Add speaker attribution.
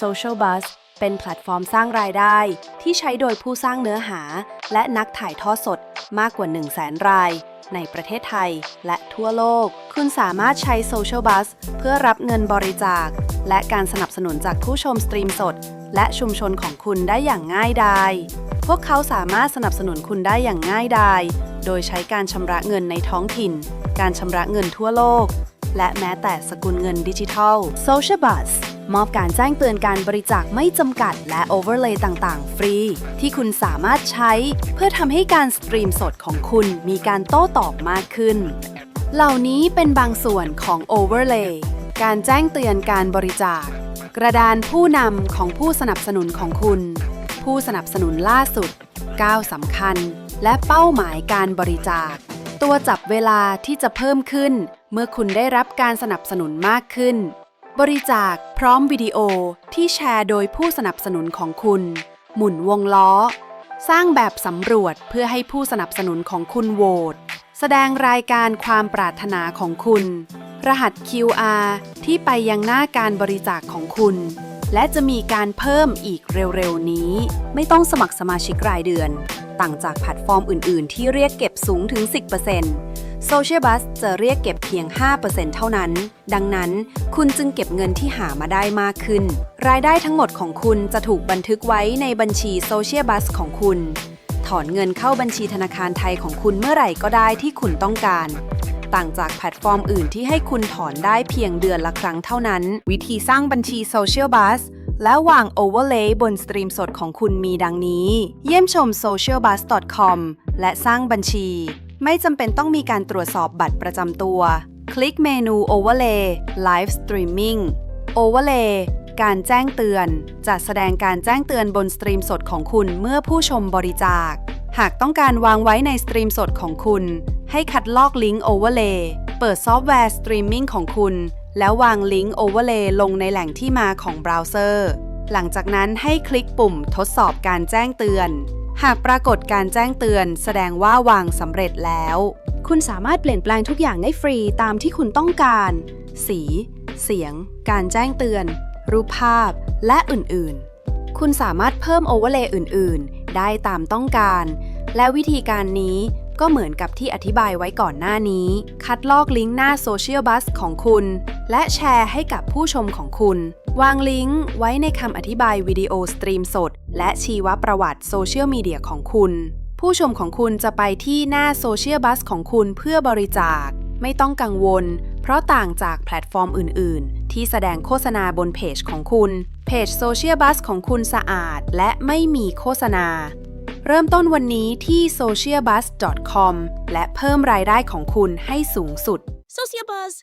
Speaker 1: Social Buzz เป็นแพลตฟอร์มสร้างรายได้ที่ใช้โดยผู้สร้างเนื้อหา และนักถ่ายทอดสดมากกว่า 1 0 0 0 0แสนราย ในประเทศไทยและทั่วโลก คุณสามารถใช้ Social Buzz เพื่อรับเงินบริจาค และการสนับสนุนจากผู้ชมสตรีมสด และชุมชนของคุณได้อย่างง่ายดายพวกเขาสามารถสนับสนุนคุณได้อย่างง่ายดายโดยใช้การชำระเงินในท้องถิ่น การชำระเงินทั่วโลก และแม้แต่สกุลเงินดิจิทัล Social Buzz มอบการแจ้งเตือนการบริจาคไม่จำกัดและโอเวอร์เลย์ต่างๆ ฟรี ที่คุณสามารถใช้ เพื่อทำให้การสตรีมสดของคุณมีการโต้ตอบมากขึ้น เหล่านี้เป็นบางส่วนของ Overlay การแจ้งเตือนการบริจาค กระดานผู้นำของผู้สนับสนุนของคุณ ผู้สนับสนุนล่าสุดก้าวสำคัญ และเป้าหมายการบริจาค ตัวจับเวลาที่จะเพิ่มขึ้น เมื่อคุณได้รับการสนับสนุนมากขึ้น บริจาคพร้อมวิดีโอที่แชร์โดยผู้สนับสนุนของคุณ หมุนวงล้อ สร้างแบบสำรวจเพื่อให้ผู้สนับสนุนของคุณโหวตแสดงรายการความปรารถนาของคุณ รหัส QR ที่ไปยังหน้าการบริจาคของคุณ และจะมีการเพิ่มอีกเร็วๆนี้ ไม่ต้องสมัครสมาชิกรายเดือน ต่างจากแพลตฟอร์มอื่นๆ ที่เรียกเก็บสูงถึง 10% Social Bus จะเรียกเก็บเพียง 5%เท่านั้น ดังนั้นคุณจึงเก็บเงินที่หามาได้มากขึ้น รายได้ทั้งหมดของคุณจะถูกบันทึกไว้ในบัญชี Social Bus ของคุณ ถอนเงินเข้าบัญชีธนาคารไทยของคุณเมื่อไหร่ก็ได้ที่คุณต้องการ ต่างจากแพลตฟอร์มอื่นที่ให้คุณถอนได้เพียงเดือนละครั้งเท่านั้น วิธีสร้างบัญชี Social Bus และวาง Overlay บนสตรีมสดของคุณมีดังนี้ เยี่ยมชม socialbus.com และสร้างบัญชี ไม่จำเป็นต้องมีการตรวจสอบบัตรประจำตัว คลิกเมนู Overlay Live Streaming Overlay การแจ้งเตือน จะแสดงการแจ้งเตือนบนสตรีมสดของคุณเมื่อผู้ชมบริจาค หากต้องการวางไว้ในสตรีมสดของคุณ ให้คัดลอกลิงก์ Overlay เปิดซอฟต์แวร์สตรีมมิ่งของคุณ แล้ววางลิงก์ Overlay ลงในแหล่งที่มาของเบราว์เซอร์ หลังจากนั้นให้คลิกปุ่มทดสอบการแจ้งเตือน หากปรากฏการแจ้งเตือน แสดงว่าวางสำเร็จแล้ว คุณสามารถเปลี่ยนแปลงทุกอย่างได้ฟรีตามที่คุณต้องการ สี เสียง การแจ้งเตือน รูปภาพ และอื่นๆ คุณสามารถเพิ่มโอเวอร์เลย์อื่น ๆ ได้ตามต้องการ และวิธีการนี้ ก็เหมือนกับที่อธิบายไว้ก่อนหน้านี้ คัดลอกลิงก์หน้าโซเชียลบัสของคุณ และแชร์ให้กับผู้ชมของคุณ วางลิงก์ไว้ในคำอธิบายวิดีโอสตรีมสด และชีวประวัติโซเชียลมีเดียของคุณ ผู้ชมของคุณจะไปที่หน้าโซเชียลบัสของคุณเพื่อบริจาค ไม่ต้องกังวล เพราะต่างจากแพลตฟอร์มอื่น ๆ ที่แสดงโฆษณาบนเพจของคุณ เพจโซเชียลบัสของคุณสะอาด และไม่มีโฆษณา เริ่มต้นวันนี้ที่ socialbus.com และเพิ่มรายได้ของคุณให้สูงสุด
Speaker 2: Sociabuzz